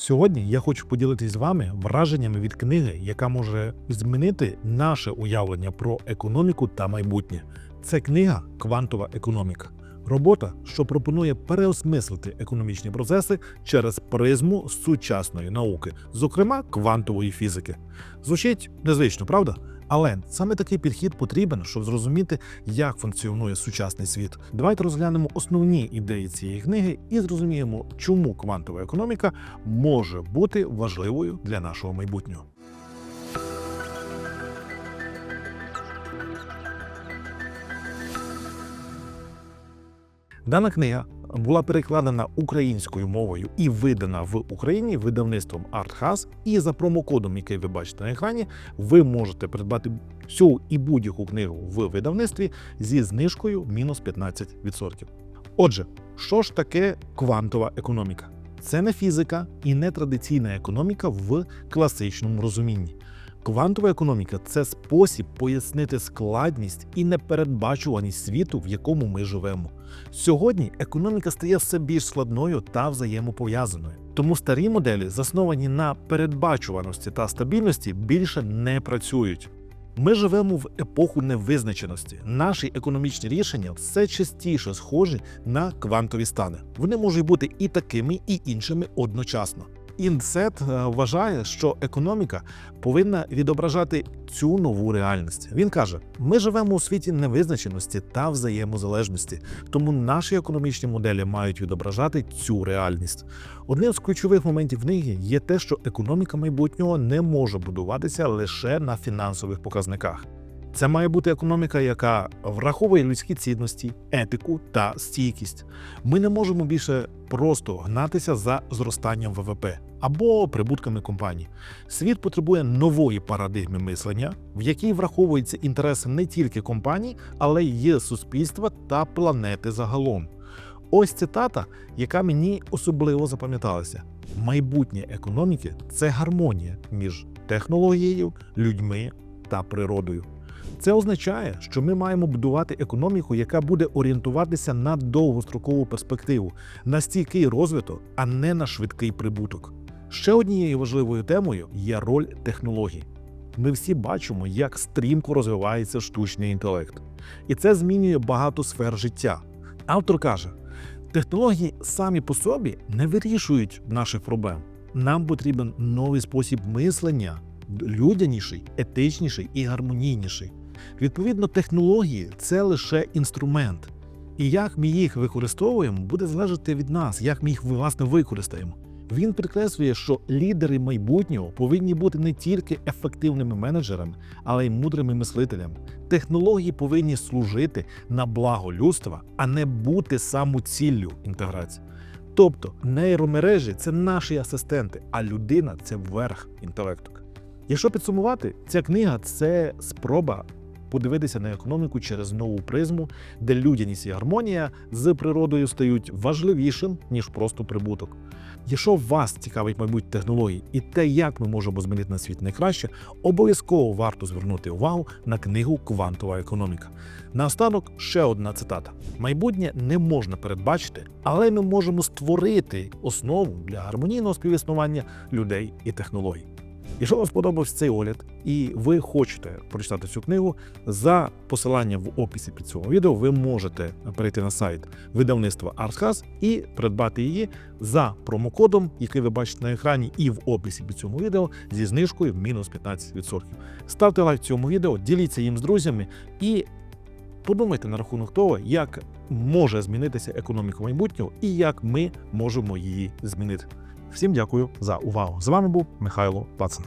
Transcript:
Сьогодні я хочу поділитись з вами враженнями від книги, яка може змінити наше уявлення про економіку та майбутнє. Це книга Квантова економіка. Робота, що пропонує переосмислити економічні процеси через призму сучасної науки, зокрема квантової фізики. Звучить незвично, правда? Але саме такий підхід потрібен, щоб зрозуміти, як функціонує сучасний світ. Давайте розглянемо основні ідеї цієї книги і зрозуміємо, чому квантова економіка може бути важливою для нашого майбутнього. Дана книга була перекладена українською мовою і видана в Україні видавництвом ArtHouse. І за промокодом, який ви бачите на екрані, ви можете придбати всю і будь-яку книгу в видавництві зі знижкою мінус 15%. Отже, що ж таке квантова економіка? Це не фізика і не традиційна економіка в класичному розумінні. Квантова економіка це спосіб пояснити складність і непередбачуваність світу, в якому ми живемо. Сьогодні економіка стає все більш складною та взаємопов'язаною. Тому старі моделі, засновані на передбачуваності та стабільності, більше не працюють. Ми живемо в епоху невизначеності. Наші економічні рішення все частіше схожі на квантові стани. Вони можуть бути і такими, і іншими одночасно. Інсет е, вважає, що економіка повинна відображати цю нову реальність. Він каже: ми живемо у світі невизначеності та взаємозалежності, тому наші економічні моделі мають відображати цю реальність. Одним з ключових моментів книги є те, що економіка майбутнього не може будуватися лише на фінансових показниках. Це має бути економіка, яка враховує людські цінності, етику та стійкість. Ми не можемо більше просто гнатися за зростанням ВВП або прибутками компаній. Світ потребує нової парадигми мислення, в якій враховуються інтереси не тільки компаній, але й суспільства та планети загалом. Ось цитата, яка мені особливо запам'яталася: майбутнє економіки це гармонія між технологією, людьми та природою. Це означає, що ми маємо будувати економіку, яка буде орієнтуватися на довгострокову перспективу, на стійкий розвиток, а не на швидкий прибуток. Ще однією важливою темою є роль технологій. Ми всі бачимо, як стрімко розвивається штучний інтелект, і це змінює багато сфер життя. Автор каже: технології самі по собі не вирішують наших проблем. Нам потрібен новий спосіб мислення, людяніший, етичніший і гармонійніший. Відповідно, технології це лише інструмент. І як ми їх використовуємо, буде залежати від нас, як ми їх власне використаємо. Він підкреслює, що лідери майбутнього повинні бути не тільки ефективними менеджерами, але й мудрими мислителями. Технології повинні служити на благо людства, а не бути самоціллю інтеграції. Тобто нейромережі це наші асистенти, а людина це верх інтелекту. Якщо підсумувати, ця книга це спроба подивитися на економіку через нову призму, де людяність і гармонія з природою стають важливішим ніж просто прибуток. Якщо вас цікавить майбутнє технологій і те, як ми можемо змінити на світ найкраще, обов'язково варто звернути увагу на книгу Квантова економіка. Наостанок ще одна цитата: майбутнє не можна передбачити, але ми можемо створити основу для гармонійного співіснування людей і технологій. Якщо вам сподобався цей огляд і ви хочете прочитати цю книгу, за посиланням в описі під цього відео ви можете перейти на сайт видавництва Artscas і придбати її за промокодом, який ви бачите на екрані, і в описі під цьому відео зі знижкою мінус 15%. Ставте лайк цьому відео, діліться їм з друзями і подумайте на рахунок того, як може змінитися економіка майбутнього і як ми можемо її змінити. Всім дякую за увагу. З вами був Михайло Пацан.